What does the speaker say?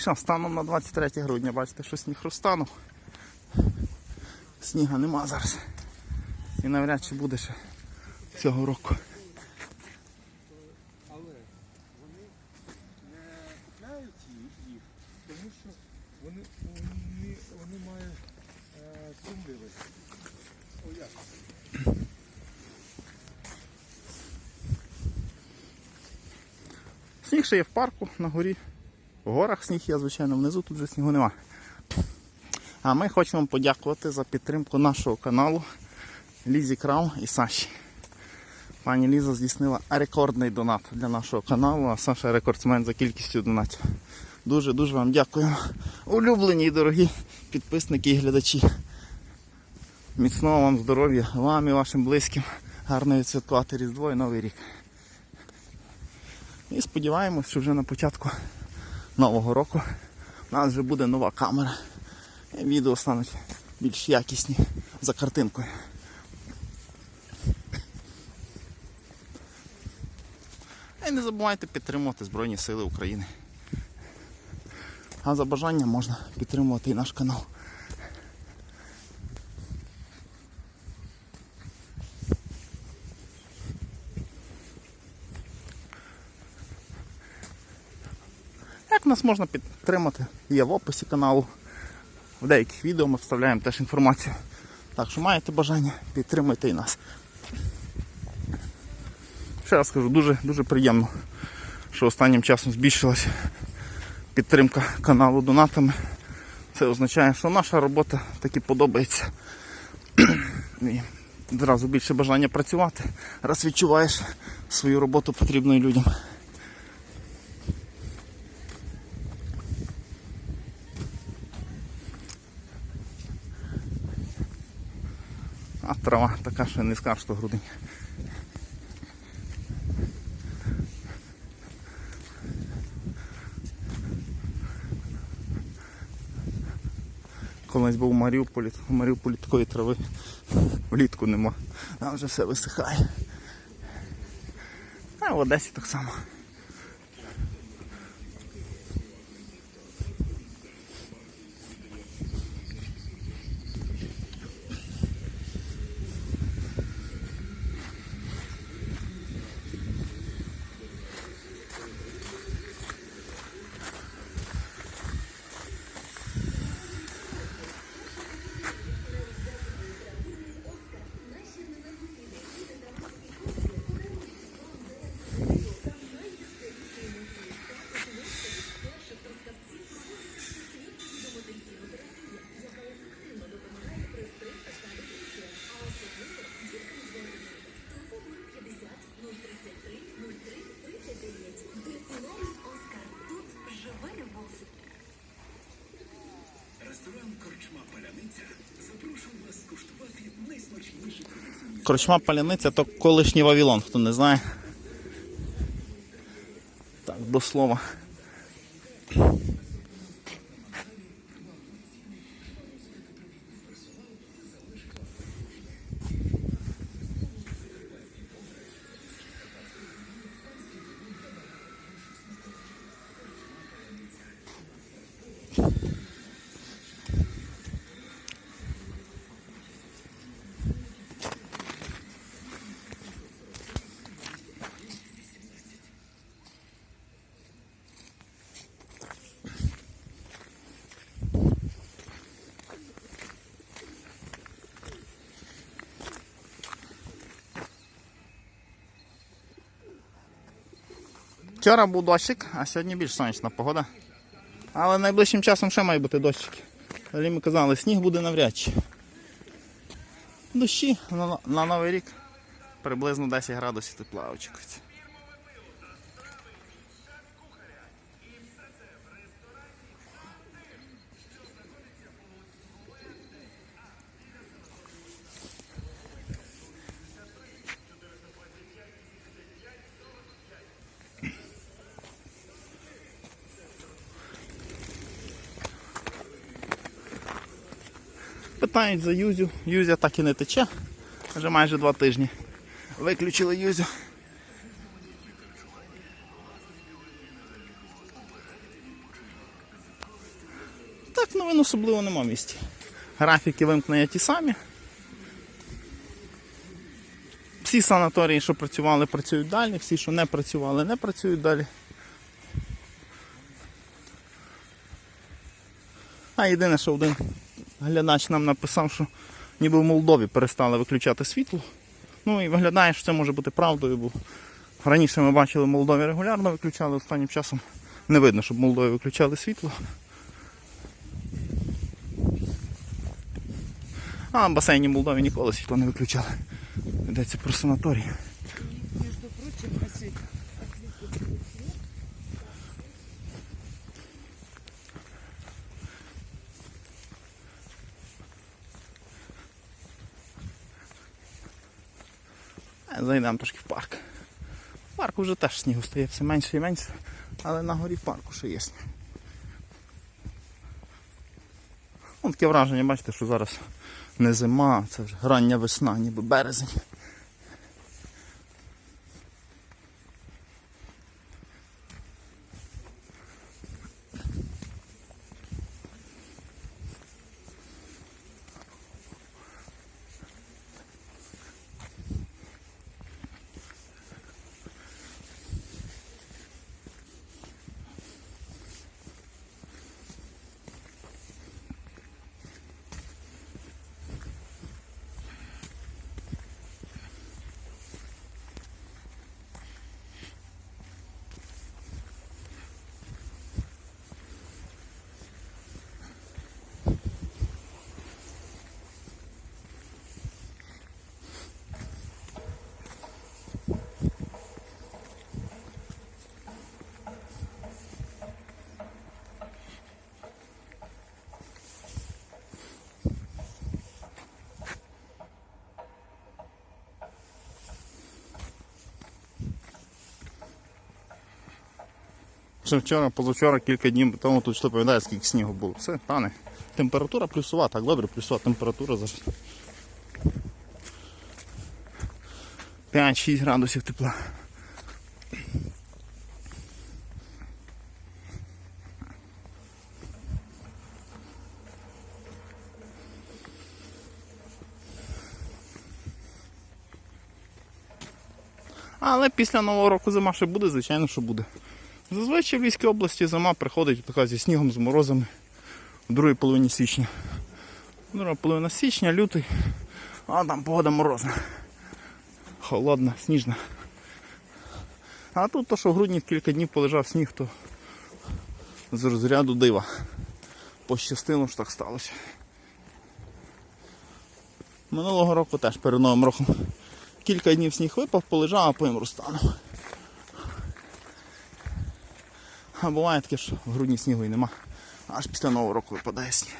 Що, станом на 23 грудня, бачите, що сніг розтанув. Сніга нема зараз. І навряд чи буде ще цього року. Але вони не купляють їх, тому що вони, вони, вони мають е, сумніви. Сніг ще є в парку на горі. В горах сніг є, звичайно, внизу тут вже снігу нема. А ми хочемо подякувати за підтримку нашого каналу Лізі Крау і Саші. Пані Ліза здійснила рекордний донат для нашого каналу, а Саша рекордсмен за кількістю донатів. Дуже-дуже вам дякуємо. Улюблені і дорогі підписники і глядачі. Міцного вам здоров'я, вам і вашим близьким. Гарно відсвяткувати Різдво і Новий рік. І сподіваємось, що вже на початку нового року у нас вже буде нова камера. Відео стануть більш якісні за картинкою. І не забувайте підтримувати Збройні Сили України. А за бажанням можна підтримувати і наш канал. Нас можна підтримати? Є в описі каналу. В деяких відео ми вставляємо теж інформацію. Так що маєте бажання, підтримуйте і нас. Ще раз кажу, дуже, дуже приємно, що останнім часом збільшилася підтримка каналу донатами. Це означає, що наша робота таки подобається. І одразу більше бажання працювати, раз відчуваєш свою роботу потрібною людям. А трава така, що не скажеш, що грудень. Колись був у Маріуполі, у Маріуполі такої трави влітку нема. Там вже все висихає. А в Одесі так само. Корчма паляниця то колишній Вавилон, хто не знає. Так, до слова. Вчора був дощик, а сьогодні більш сонячна погода. Але найближчим часом ще має бути дощик. Далі ми казали, сніг буде навряд чи. Дощі на, на Новий рік приблизно 10 градусів тепла очікується. Питають за Юзю. Юзя так і не тече. Вже майже два тижні. Виключили Юзю. так новин особливо нема в місті. Графіки вимкнення ті самі. Всі санаторії, що працювали, працюють далі, всі, що не працювали, не працюють далі. А єдине, що один глядач нам написав, що ніби в Молдові перестали виключати світло. Ну і виглядає, що це може бути правдою, бо раніше ми бачили в Молдові регулярно виключали, останнім часом не видно, щоб в Молдові виключали світло. А в басейні Молдові ніколи світло не виключали. Йдеться про санаторій. Зайдемо трошки в парк. В парку вже теж снігу стає все менше і менше, але на горі в парку ще є сніг. Ну, таке враження, бачите, що зараз не зима, це вже рання весна, ніби березень. Ще вчора, позавчора, кілька днів тому тут що пам'ятає, скільки снігу було. Все, тане. Температура плюсова, так добре, плюсова температура зараз. 5-6 градусів тепла. Але після Нового року зима ще буде, звичайно, що буде. Зазвичай в Львівській області зима приходить така зі снігом, з морозами в другій половині січня. Друга половина січня, лютий, а там погода морозна. Холодна, сніжна. А тут то, що в грудні кілька днів полежав сніг, то з розряду дива. Пощастило, що так сталося. Минулого року теж перед новим роком кілька днів сніг випав, полежав, а потім розтанув. А буває таке, що в грудні снігу і нема. Аж після нового року випадає сніг.